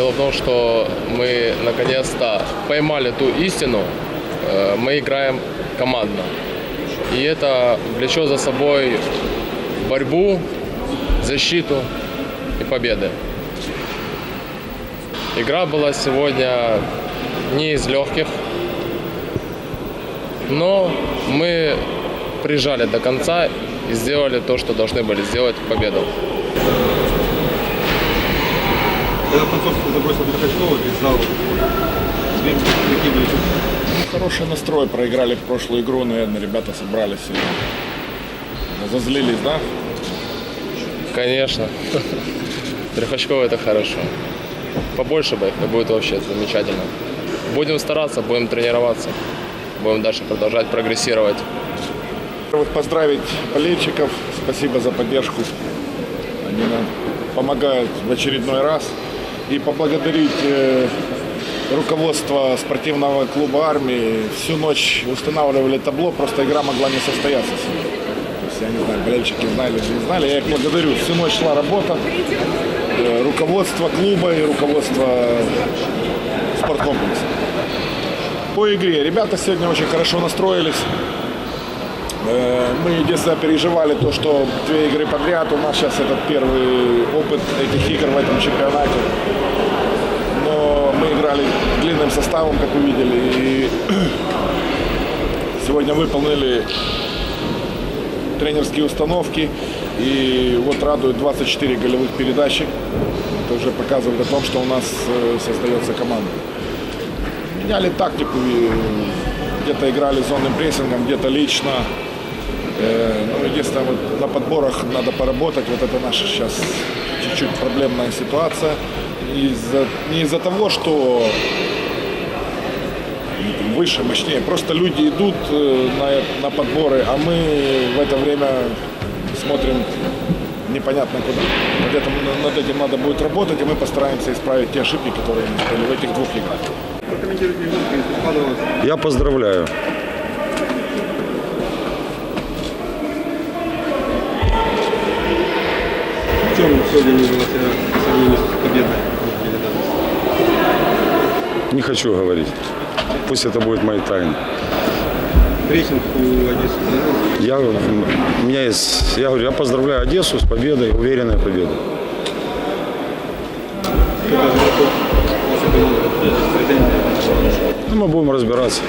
Дело в том, что мы наконец-то поймали ту истину. Э, Мы играем командно. И это влечет за собой борьбу, защиту и победы. Игра была сегодня не из легких, но мы прижали до конца и сделали то, что должны были сделать победу. Когда Панцовский забросил Дрохачкова, весь зал две какие были? Хороший настрой, проиграли прошлую игру, наверное, ребята собрались и зазлились, да? Конечно. Трехочковый это хорошо. Побольше бы и будет вообще замечательно. Будем стараться, будем тренироваться. Будем дальше продолжать прогрессировать. Во-первых, поздравить болельщиков, спасибо за поддержку. Они нам помогают в очередной раз. И поблагодарить э, руководство спортивного клуба армии. Всю ночь устанавливали табло, просто игра могла не состояться я не знаю, болельщики знали или не знали, я их благодарю. Всю ночь шла работа. Э, руководство клуба и руководство спорткомплекса. По игре. Ребята сегодня очень хорошо настроились. Э, Мы единственное переживали то, что две игры подряд. У нас сейчас этот первый опыт этих игр в этом чемпионате. Но мы играли длинным составом, как вы видели. И сегодня выполнили тренерские установки. И вот радует 24 голевых передачи. Это уже показывает о том, что у нас э, создается команда. Меняли тактику, где-то играли зонным прессингом, где-то лично. Э, Ну, единственное, вот на подборах надо поработать. Вот это наша сейчас чуть-чуть проблемная ситуация. Из-за, не из-за того, что выше, мощнее. Просто люди идут э, на, на подборы, а мы в это время смотрим непонятно куда. Над этим, над этим надо будет работать, и мы постараемся исправить те ошибки, которые были в этих двух играх. Я поздравляю. Чем сегодня не было себя по сравнению с победой? Не хочу говорить. Пусть это будет моей тайной. Прессинг у Одессы? Я, у меня есть, я говорю, я поздравляю Одессу с победой, уверенной победой. Ну, мы будем разбираться.